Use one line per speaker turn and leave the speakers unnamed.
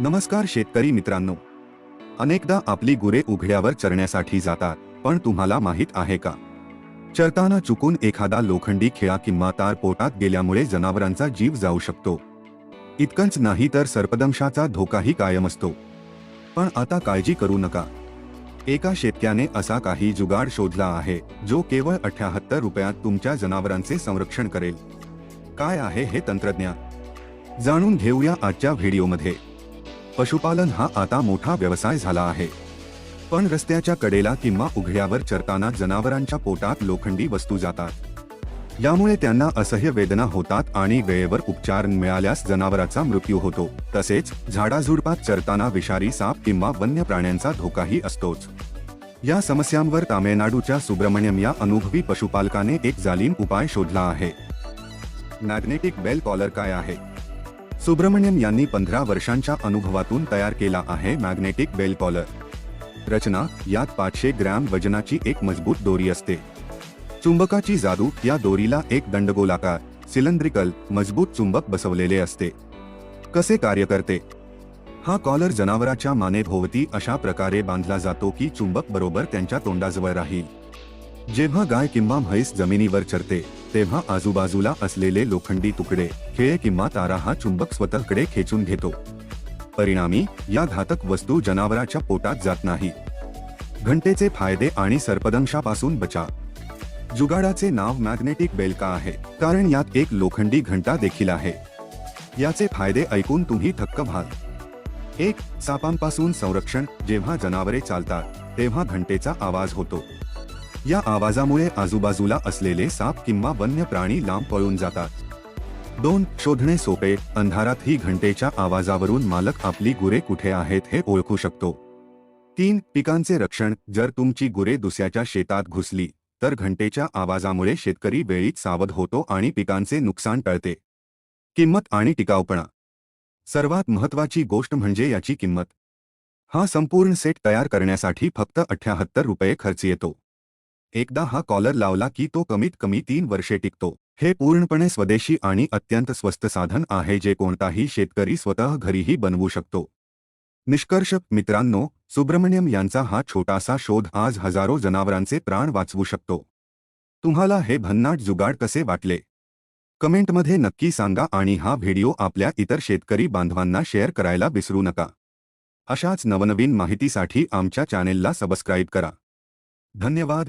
नमस्कार शेतकरी मित्रांनो. अनेकदा आपली गुरे उघड्यावर चरण्यासाठी जातात पण तुम्हाला माहीत आहे का? चरताना चुकून एखादा लोखंडी खिळा किंवा तार पोटात गेल्यामुळे जनावरांचा जीव जाऊ शकतो. इतकंच नाही तर सर्पदंशाचा धोकाही कायम असतो. पण आता काळजी करू नका. एका शेतक्याने असा काही जुगाड शोधला आहे जो केवळ अठ्याहत्तर रुपयात तुमच्या जनावरांचे संरक्षण करेल. काय आहे हे तंत्रज्ञान जाणून घेऊया आजच्या व्हिडिओमध्ये. पशुपालन हा आता मोठा व्यवसाय झाला आहे. पण रस्त्याच्या कडेला किंवा उघड्यावर चरताना जनावरांच्या पोटात लोखंडी वस्तू जातात. यामुळे त्यांना असह्य वेदना होतात आणि वेळेवर उपचार मिळाल्यास जनावराचा मृत्यू होतो. तसेच झाडाझुडपात चरताना विषारी साप किंवा वन्य प्राण्यांचा धोकाही असतोच. या समस्यांवर तामिळनाडूच्या सुब्रमण्यम या अनुभवी पशुपालकाने एक जालीम उपाय शोधला आहे. मॅग्नेटिक बेल कॉलर काय आहे? सुब्रमण्यम यांनी पंधरा वर्षांच्या अनुभवातून तयार केला आहे मॅग्नेटिक बेल कॉलर. रचना यात पाचशे ग्रॅम वजनाची एक मजबूत दोरी असते. चुंबकाची जादू या दोरीला एक दंडगोलाकार सिलेंड्रिकल मजबूत चुंबक बसवलेले असते. कसे कार्य करते? हा कॉलर जनावराच्या मानेभोवती अशा प्रकारे बांधला जातो की चुंबक बरोबर त्यांच्या तोंडाजवळ राहील. जेव्हा गाय किंवा म्हैस जमिनीवर चरते तेव्हा आजूबाजूला असलेले लोखंडी तुकडे खेळे किंवा तारा हा चुंबक स्वतःकडे खेचून घेतो. परिणामी या घातक वस्तू जनावराच्या पोटात जात नाही. घंटेचे फायदे आणि सर्पदंशापासून बचा. जुगाडाचे नाव मॅग्नेटिक बेलका आहे? कारण यात एक लोखंडी घंटा देखील आहे. याचे फायदे ऐकून तुम्ही थक्क व्हाल. एक सापांपासून संरक्षण जेव्हा जनावरे चालतात तेव्हा घंटेचा आवाज होतो. या आवाजामुळे आजूबाजूला असलेले साप किंवा वन्य प्राणी लांब पळून जातात. दोन शोधणे सोपे. अंधारात ही घंटेच्या आवाजावरून मालक आपली गुरे कुठे आहेत हे ओळखू शकतो. तीन पिकांचे रक्षण. जर तुमची गुरे दुसऱ्याच्या शेतात घुसली तर घंटेच्या आवाजामुळे शेतकरी वेळीच सावध होतो आणि पिकांचे नुकसान टळते. किंमत आणि टिकाऊपणा. सर्वात महत्वाची गोष्ट म्हणजे याची किंमत. हा संपूर्ण सेट तयार करण्यासाठी फक्त अठ्याहत्तर रुपये खर्च येतो. एकदा हा कॉलर लावला की तो कमीत कमी तीन वर्षे टिकतो. हे पूर्णपणे स्वदेशी आणि अत्यंत स्वस्त साधन आहे जे कोणताही शेतकरी स्वतः घरीही बनवू शकतो. निष्कर्ष, मित्रांनो, सुब्रमण्यम यांचा हा छोटासा शोध आज हजारो जनावरांचे प्राण वाचवू शकतो. तुम्हाला हे भन्नाट जुगाड कसे वाटले? कमेंटमध्ये नक्की सांगा आणि हा व्हिडिओ आपल्या इतर शेतकरी बांधवांना शेअर करायला विसरू नका. अशाच नवनवीन माहितीसाठी आमच्या चॅनेलला सबस्क्राईब करा. धन्यवाद.